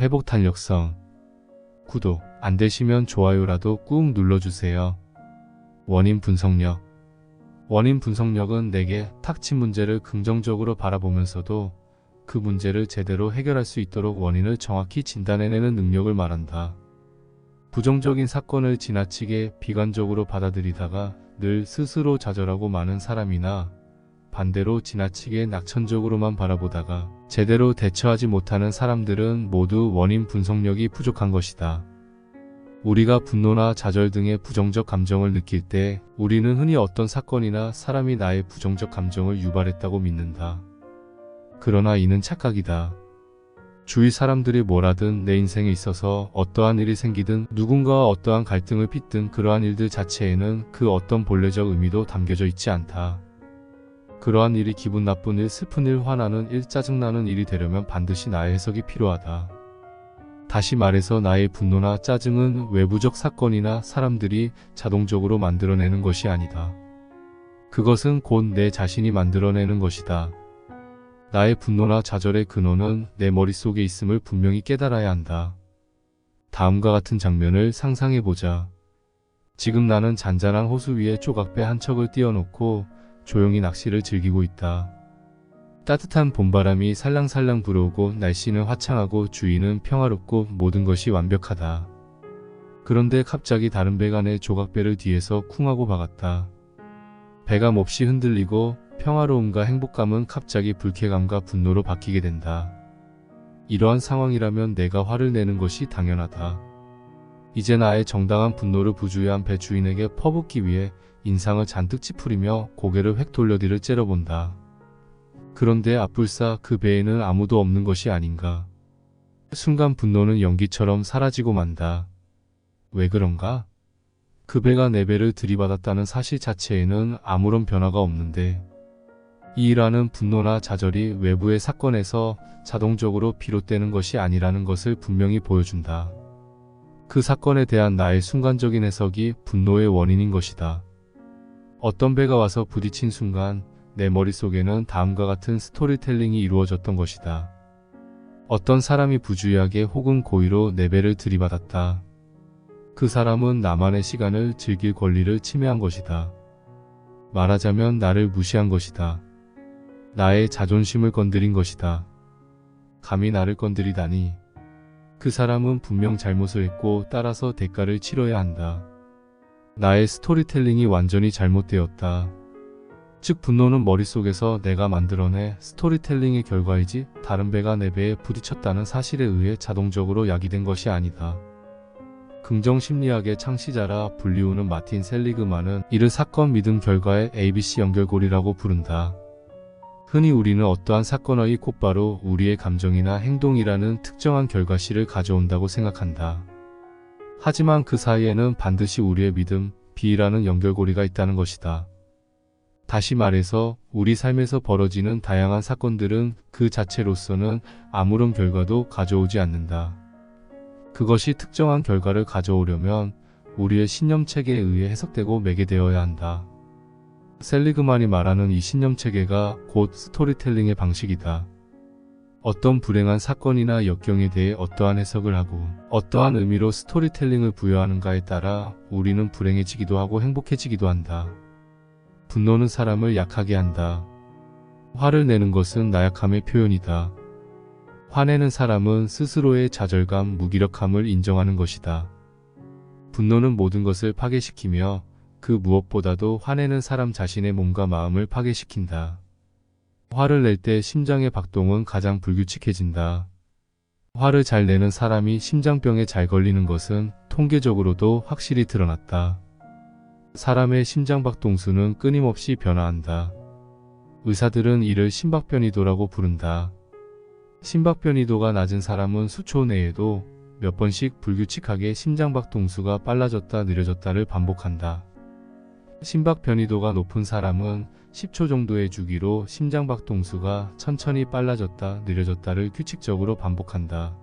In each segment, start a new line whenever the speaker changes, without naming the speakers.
회복 탄력성. 구독 안 되시면 좋아요라도 꾹 눌러주세요. 원인 분석력. 원인 분석력은 내게 닥친 문제를 긍정적으로 바라보면서도 그 문제를 제대로 해결할 수 있도록 원인을 정확히 진단해내는 능력을 말한다. 부정적인 사건을 지나치게 비관적으로 받아들이다가 늘 스스로 좌절하고 많은 사람이나 반대로 지나치게 낙천적으로만 바라보다가 제대로 대처하지 못하는 사람들은 모두 원인 분석력이 부족한 것이다. 우리가 분노나 좌절 등의 부정적 감정을 느낄 때 우리는 흔히 어떤 사건이나 사람이 나의 부정적 감정을 유발했다고 믿는다. 그러나 이는 착각이다. 주위 사람들이 뭐라든 내 인생에 있어서 어떠한 일이 생기든 누군가와 어떠한 갈등을 빚든 그러한 일들 자체에는 그 어떤 본래적 의미도 담겨져 있지 않다. 그러한 일이 기분 나쁜 일, 슬픈 일, 화나는 일, 짜증나는 일이 되려면 반드시 나의 해석이 필요하다. 다시 말해서 나의 분노나 짜증은 외부적 사건이나 사람들이 자동적으로 만들어내는 것이 아니다. 그것은 곧 내 자신이 만들어내는 것이다. 나의 분노나 좌절의 근원은 내 머릿속에 있음을 분명히 깨달아야 한다. 다음과 같은 장면을 상상해보자. 지금 나는 잔잔한 호수 위에 조각배 한 척을 띄워놓고 조용히 낚시를 즐기고 있다. 따뜻한 봄바람이 살랑살랑 불어오고 날씨는 화창하고 주위는 평화롭고 모든 것이 완벽하다. 그런데 갑자기 다른 배가 내 조각배를 뒤에서 쿵하고 박았다. 배가 몹시 흔들리고 평화로움과 행복감은 갑자기 불쾌감과 분노로 바뀌게 된다. 이러한 상황이라면 내가 화를 내는 것이 당연하다. 이제 나의 정당한 분노를 부주의한 배 주인에게 퍼붓기 위해 인상을 잔뜩 찌푸리며 고개를 획 돌려 뒤를 째려본다. 그런데 앞불사 그 배에는 아무도 없는 것이 아닌가. 순간 분노는 연기처럼 사라지고 만다. 왜 그런가? 그 배가 내 배를 들이받았다는 사실 자체에는 아무런 변화가 없는데 이 일하는 분노나 좌절이 외부의 사건에서 자동적으로 비롯되는 것이 아니라는 것을 분명히 보여준다. 그 사건에 대한 나의 순간적인 해석이 분노의 원인인 것이다. 어떤 배가 와서 부딪힌 순간 내 머릿속에는 다음과 같은 스토리텔링이 이루어졌던 것이다. 어떤 사람이 부주의하게 혹은 고의로 내 배를 들이받았다. 그 사람은 나만의 시간을 즐길 권리를 침해한 것이다. 말하자면 나를 무시한 것이다. 나의 자존심을 건드린 것이다. 감히 나를 건드리다니. 그 사람은 분명 잘못을 했고 따라서 대가를 치러야 한다. 나의 스토리텔링이 완전히 잘못되었다. 즉 분노는 머릿속에서 내가 만들어내 스토리텔링의 결과이지 다른 배가 내 배에 부딪혔다는 사실에 의해 자동적으로 야기된 것이 아니다. 긍정심리학의 창시자라 불리우는 마틴 셀리그만은 이를 사건 믿음 결과의 ABC 연결고리라고 부른다. 흔히 우리는 어떠한 사건의 곧바로 우리의 감정이나 행동이라는 특정한 결과시를 가져온다고 생각한다. 하지만 그 사이에는 반드시 우리의 믿음, 비라는 연결고리가 있다는 것이다. 다시 말해서 우리 삶에서 벌어지는 다양한 사건들은 그 자체로서는 아무런 결과도 가져오지 않는다. 그것이 특정한 결과를 가져오려면 우리의 신념 체계에 의해 해석되고 매개되어야 한다. 셀리그만이 말하는 이 신념 체계가 곧 스토리텔링의 방식이다. 어떤 불행한 사건이나 역경에 대해 어떠한 해석을 하고 어떠한 의미로 스토리텔링을 부여하는가에 따라 우리는 불행해지기도 하고 행복해지기도 한다. 분노는 사람을 약하게 한다. 화를 내는 것은 나약함의 표현이다. 화내는 사람은 스스로의 좌절감, 무기력함을 인정하는 것이다. 분노는 모든 것을 파괴시키며 그 무엇보다도 화내는 사람 자신의 몸과 마음을 파괴시킨다. 화를 낼 때 심장의 박동은 가장 불규칙해진다. 화를 잘 내는 사람이 심장병에 잘 걸리는 것은 통계적으로도 확실히 드러났다. 사람의 심장박동수는 끊임없이 변화한다. 의사들은 이를 심박변이도라고 부른다. 심박변이도가 낮은 사람은 수초 내에도 몇 번씩 불규칙하게 심장박동수가 빨라졌다 느려졌다를 반복한다. 심박 변이도가 높은 사람은 10초 정도의 주기로 심장박동수가 천천히 빨라졌다 느려졌다를 규칙적으로 반복한다.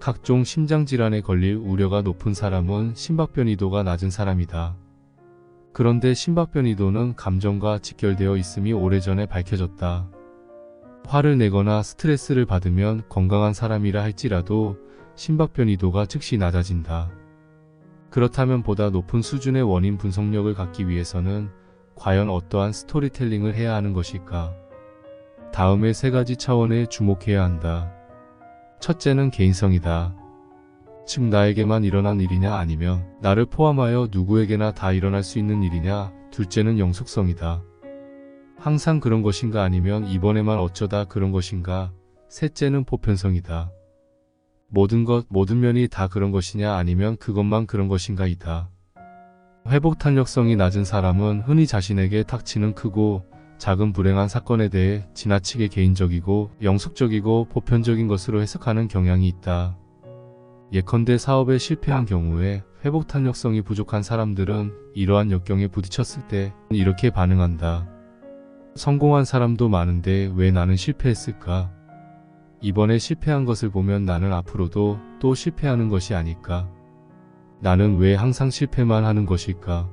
각종 심장질환에 걸릴 우려가 높은 사람은 심박변이도가 낮은 사람이다. 그런데 심박변이도는 감정과 직결되어 있음이 오래전에 밝혀졌다. 화를 내거나 스트레스를 받으면 건강한 사람이라 할지라도 심박 변이도가 즉시 낮아진다. 그렇다면 보다 높은 수준의 원인 분석력을 갖기 위해서는 과연 어떠한 스토리텔링을 해야 하는 것일까? 다음에 세 가지 차원에 주목해야 한다. 첫째는 개인성이다. 즉 나에게만 일어난 일이냐 아니면 나를 포함하여 누구에게나 다 일어날 수 있는 일이냐. 둘째는 영속성이다. 항상 그런 것인가 아니면 이번에만 어쩌다 그런 것인가. 셋째는 보편성이다. 모든 것, 모든 면이 다 그런 것이냐 아니면 그것만 그런 것인가이다. 회복 탄력성이 낮은 사람은 흔히 자신에게 닥치는 크고 작은 불행한 사건에 대해 지나치게 개인적이고 영속적이고 보편적인 것으로 해석하는 경향이 있다. 예컨대 사업에 실패한 경우에 회복 탄력성이 부족한 사람들은 이러한 역경에 부딪혔을 때 이렇게 반응한다. 성공한 사람도 많은데 왜 나는 실패했을까? 이번에 실패한 것을 보면 나는 앞으로도 또 실패하는 것이 아닐까? 나는 왜 항상 실패만 하는 것일까?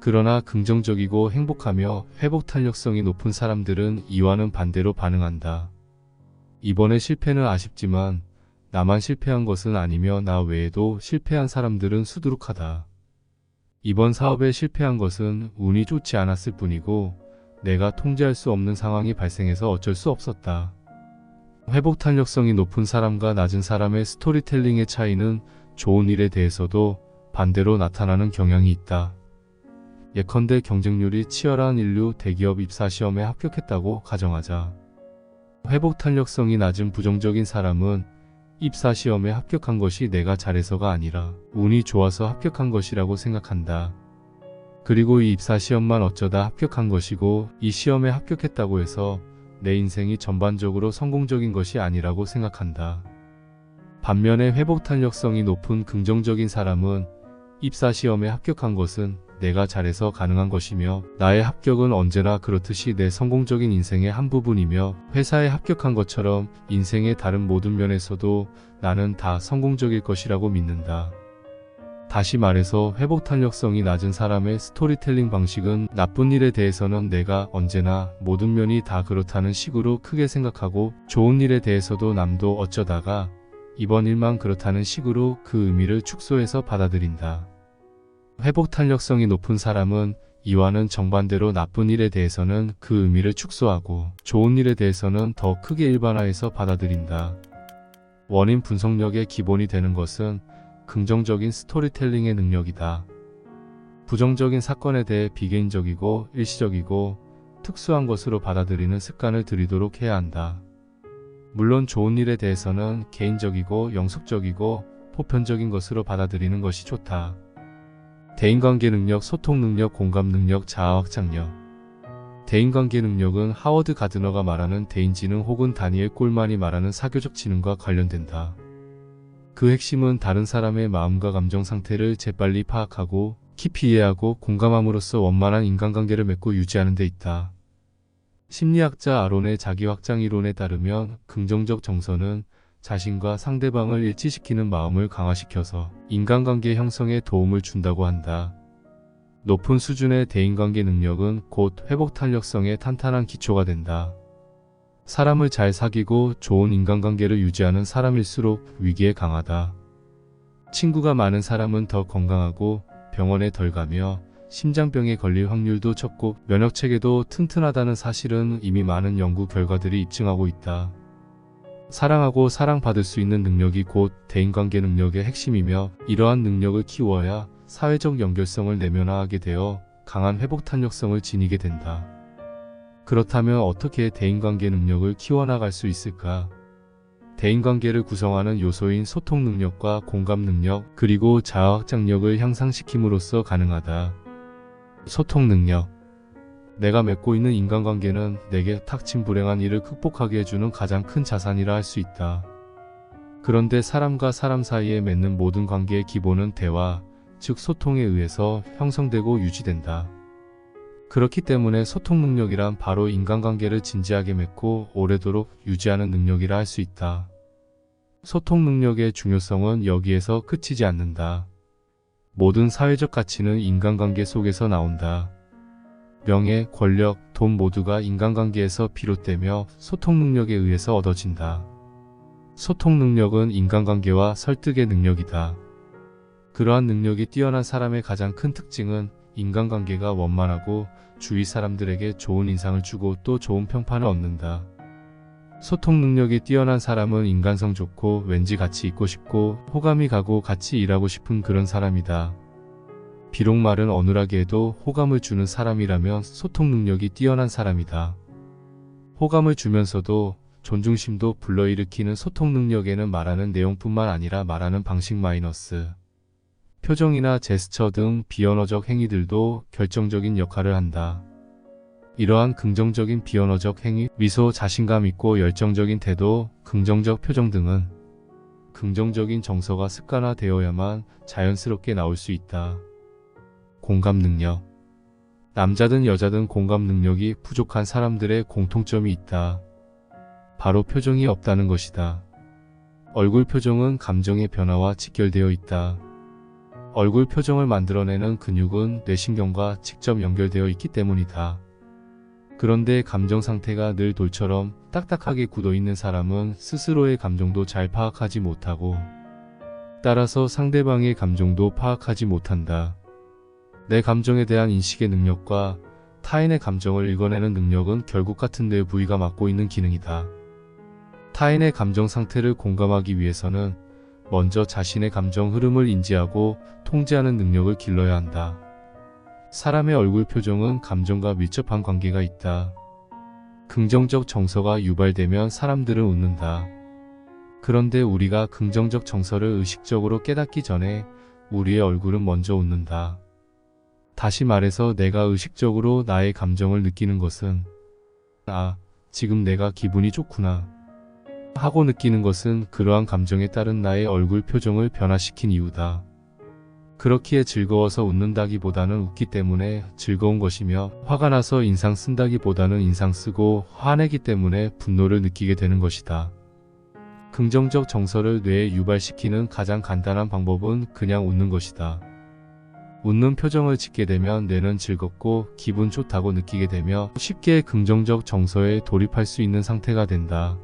그러나 긍정적이고 행복하며 회복 탄력성이 높은 사람들은 이와는 반대로 반응한다. 이번에 실패는 아쉽지만 나만 실패한 것은 아니며 나 외에도 실패한 사람들은 수두룩하다. 이번 사업에 실패한 것은 운이 좋지 않았을 뿐이고 내가 통제할 수 없는 상황이 발생해서 어쩔 수 없었다. 회복 탄력성이 높은 사람과 낮은 사람의 스토리텔링의 차이는 좋은 일에 대해서도 반대로 나타나는 경향이 있다. 예컨대 경쟁률이 치열한 인류 대기업 입사 시험에 합격했다고 가정하자. 회복 탄력성이 낮은 부정적인 사람은 입사 시험에 합격한 것이 내가 잘해서가 아니라 운이 좋아서 합격한 것이라고 생각한다. 그리고 이 입사 시험만 어쩌다 합격한 것이고 이 시험에 합격했다고 해서 내 인생이 전반적으로 성공적인 것이 아니라고 생각한다. 반면에 회복 탄력성이 높은 긍정적인 사람은 입사 시험에 합격한 것은 내가 잘해서 가능한 것이며 나의 합격은 언제나 그렇듯이 내 성공적인 인생의 한 부분이며 회사에 합격한 것처럼 인생의 다른 모든 면에서도 나는 다 성공적일 것이라고 믿는다. 다시 말해서 회복 탄력성이 낮은 사람의 스토리텔링 방식은 나쁜 일에 대해서는 내가 언제나 모든 면이 다 그렇다는 식으로 크게 생각하고 좋은 일에 대해서도 남도 어쩌다가 이번 일만 그렇다는 식으로 그 의미를 축소해서 받아들인다. 회복 탄력성이 높은 사람은 이와는 정반대로 나쁜 일에 대해서는 그 의미를 축소하고 좋은 일에 대해서는 더 크게 일반화해서 받아들인다. 원인 분석력의 기본이 되는 것은 긍정적인 스토리텔링의 능력이다. 부정적인 사건에 대해 비개인적이고 일시적이고 특수한 것으로 받아들이는 습관을 들이도록 해야 한다. 물론 좋은 일에 대해서는 개인적이고 영속적이고 보편적인 것으로 받아들이는 것이 좋다. 대인관계 능력, 소통 능력, 공감 능력, 자아 확장력. 대인관계 능력은 하워드 가드너가 말하는 대인지능 혹은 다니엘 꼴만이 말하는 사교적 지능과 관련된다. 그 핵심은 다른 사람의 마음과 감정 상태를 재빨리 파악하고 깊이 이해하고 공감함으로써 원만한 인간관계를 맺고 유지하는 데 있다. 심리학자 아론의 자기 확장 이론에 따르면 긍정적 정서는 자신과 상대방을 일치시키는 마음을 강화시켜서 인간관계 형성에 도움을 준다고 한다. 높은 수준의 대인관계 능력은 곧 회복 탄력성의 탄탄한 기초가 된다. 사람을 잘 사귀고 좋은 인간관계를 유지하는 사람일수록 위기에 강하다. 친구가 많은 사람은 더 건강하고 병원에 덜 가며 심장병에 걸릴 확률도 적고 면역 체계도 튼튼하다는 사실은 이미 많은 연구 결과들이 입증하고 있다. 사랑하고 사랑받을 수 있는 능력이 곧 대인관계 능력의 핵심이며 이러한 능력을 키워야 사회적 연결성을 내면화하게 되어 강한 회복 탄력성을 지니게 된다. 그렇다면 어떻게 대인관계 능력을 키워나갈 수 있을까? 대인관계를 구성하는 요소인 소통 능력과 공감 능력, 그리고 자아 확장력을 향상시킴으로써 가능하다. 소통 능력. 내가 맺고 있는 인간관계는 내게 닥친 불행한 일을 극복하게 해주는 가장 큰 자산이라 할 수 있다. 그런데 사람과 사람 사이에 맺는 모든 관계의 기본은 대화, 즉 소통에 의해서 형성되고 유지된다. 그렇기 때문에 소통 능력이란 바로 인간관계를 진지하게 맺고 오래도록 유지하는 능력이라 할 수 있다. 소통 능력의 중요성은 여기에서 그치지 않는다. 모든 사회적 가치는 인간관계 속에서 나온다. 명예, 권력, 돈 모두가 인간관계에서 비롯되며 소통 능력에 의해서 얻어진다. 소통 능력은 인간관계와 설득의 능력이다. 그러한 능력이 뛰어난 사람의 가장 큰 특징은 인간관계가 원만하고 주위 사람들에게 좋은 인상을 주고 또 좋은 평판을 얻는다. 소통 능력이 뛰어난 사람은 인간성 좋고 왠지 같이 있고 싶고 호감이 가고 같이 일하고 싶은 그런 사람이다. 비록 말은 어눌하게 해도 호감을 주는 사람이라면 소통 능력이 뛰어난 사람이다. 호감을 주면서도 존중심도 불러일으키는 소통 능력에는 말하는 내용뿐만 아니라 말하는 방식 마이너스. 표정이나 제스처 등 비언어적 행위들도 결정적인 역할을 한다. 이러한 긍정적인 비언어적 행위, 미소, 자신감 있고 열정적인 태도, 긍정적 표정 등은 긍정적인 정서가 습관화되어야만 자연스럽게 나올 수 있다. 공감 능력. 남자든 여자든 공감 능력이 부족한 사람들의 공통점이 있다. 바로 표정이 없다는 것이다. 얼굴 표정은 감정의 변화와 직결되어 있다. 얼굴 표정을 만들어내는 근육은 뇌신경과 직접 연결되어 있기 때문이다. 그런데 감정 상태가 늘 돌처럼 딱딱하게 굳어 있는 사람은 스스로의 감정도 잘 파악하지 못하고 따라서 상대방의 감정도 파악하지 못한다. 내 감정에 대한 인식의 능력과 타인의 감정을 읽어내는 능력은 결국 같은 뇌 부위가 맡고 있는 기능이다. 타인의 감정 상태를 공감하기 위해서는 먼저 자신의 감정 흐름을 인지하고 통제하는 능력을 길러야 한다. 사람의 얼굴 표정은 감정과 밀접한 관계가 있다. 긍정적 정서가 유발되면 사람들은 웃는다. 그런데 우리가 긍정적 정서를 의식적으로 깨닫기 전에 우리의 얼굴은 먼저 웃는다. 다시 말해서 내가 의식적으로 나의 감정을 느끼는 것은 아, 지금 내가 기분이 좋구나. 하고 느끼는 것은 그러한 감정에 따른 나의 얼굴 표정을 변화시킨 이유다. 그렇기에 즐거워서 웃는다기보다는 웃기 때문에 즐거운 것이며 화가 나서 인상 쓴다기보다는 인상 쓰고 화내기 때문에 분노를 느끼게 되는 것이다. 긍정적 정서를 뇌에 유발시키는 가장 간단한 방법은 그냥 웃는 것이다. 웃는 표정을 짓게 되면 뇌는 즐겁고 기분 좋다고 느끼게 되며 쉽게 긍정적 정서에 돌입할 수 있는 상태가 된다.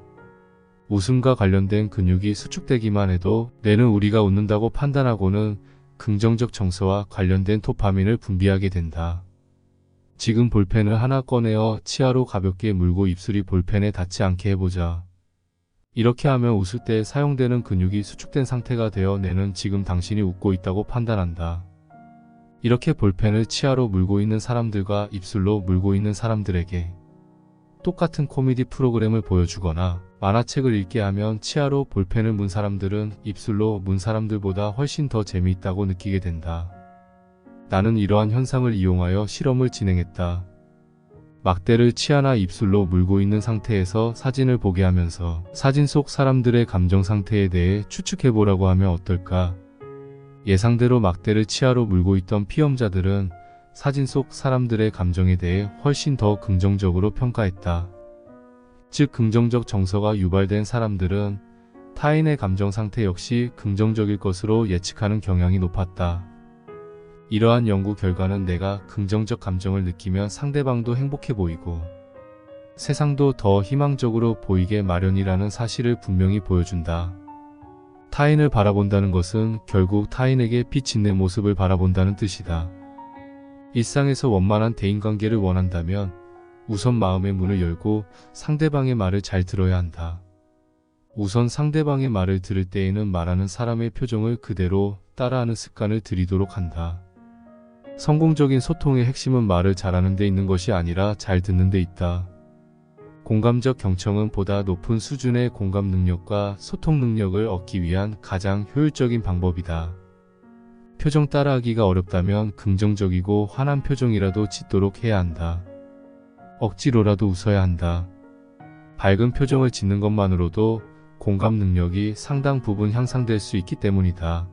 웃음과 관련된 근육이 수축되기만 해도 뇌는 우리가 웃는다고 판단하고는 긍정적 정서와 관련된 도파민을 분비하게 된다. 지금 볼펜을 하나 꺼내어 치아로 가볍게 물고 입술이 볼펜에 닿지 않게 해보자. 이렇게 하면 웃을 때 사용되는 근육이 수축된 상태가 되어 뇌는 지금 당신이 웃고 있다고 판단한다. 이렇게 볼펜을 치아로 물고 있는 사람들과 입술로 물고 있는 사람들에게 똑같은 코미디 프로그램을 보여주거나 만화책을 읽게 하면 치아로 볼펜을 문 사람들은 입술로 문 사람들보다 훨씬 더 재미있다고 느끼게 된다. 나는 이러한 현상을 이용하여 실험을 진행했다. 막대를 치아나 입술로 물고 있는 상태에서 사진을 보게 하면서 사진 속 사람들의 감정 상태에 대해 추측해보라고 하면 어떨까? 예상대로 막대를 치아로 물고 있던 피험자들은 사진 속 사람들의 감정에 대해 훨씬 더 긍정적으로 평가했다. 즉 긍정적 정서가 유발된 사람들은 타인의 감정 상태 역시 긍정적일 것으로 예측하는 경향이 높았다. 이러한 연구 결과는 내가 긍정적 감정을 느끼면 상대방도 행복해 보이고 세상도 더 희망적으로 보이게 마련이라는 사실을 분명히 보여준다. 타인을 바라본다는 것은 결국 타인에게 비친 내 모습을 바라본다는 뜻이다. 일상에서 원만한 대인관계를 원한다면 우선 마음의 문을 열고 상대방의 말을 잘 들어야 한다. 우선 상대방의 말을 들을 때에는 말하는 사람의 표정을 그대로 따라하는 습관을 들이도록 한다. 성공적인 소통의 핵심은 말을 잘하는 데 있는 것이 아니라 잘 듣는 데 있다. 공감적 경청은 보다 높은 수준의 공감 능력과 소통 능력을 얻기 위한 가장 효율적인 방법이다. 표정 따라하기가 어렵다면 긍정적이고 환한 표정이라도 짓도록 해야 한다. 억지로라도 웃어야 한다. 밝은 표정을 짓는 것만으로도 공감 능력이 상당 부분 향상될 수 있기 때문이다.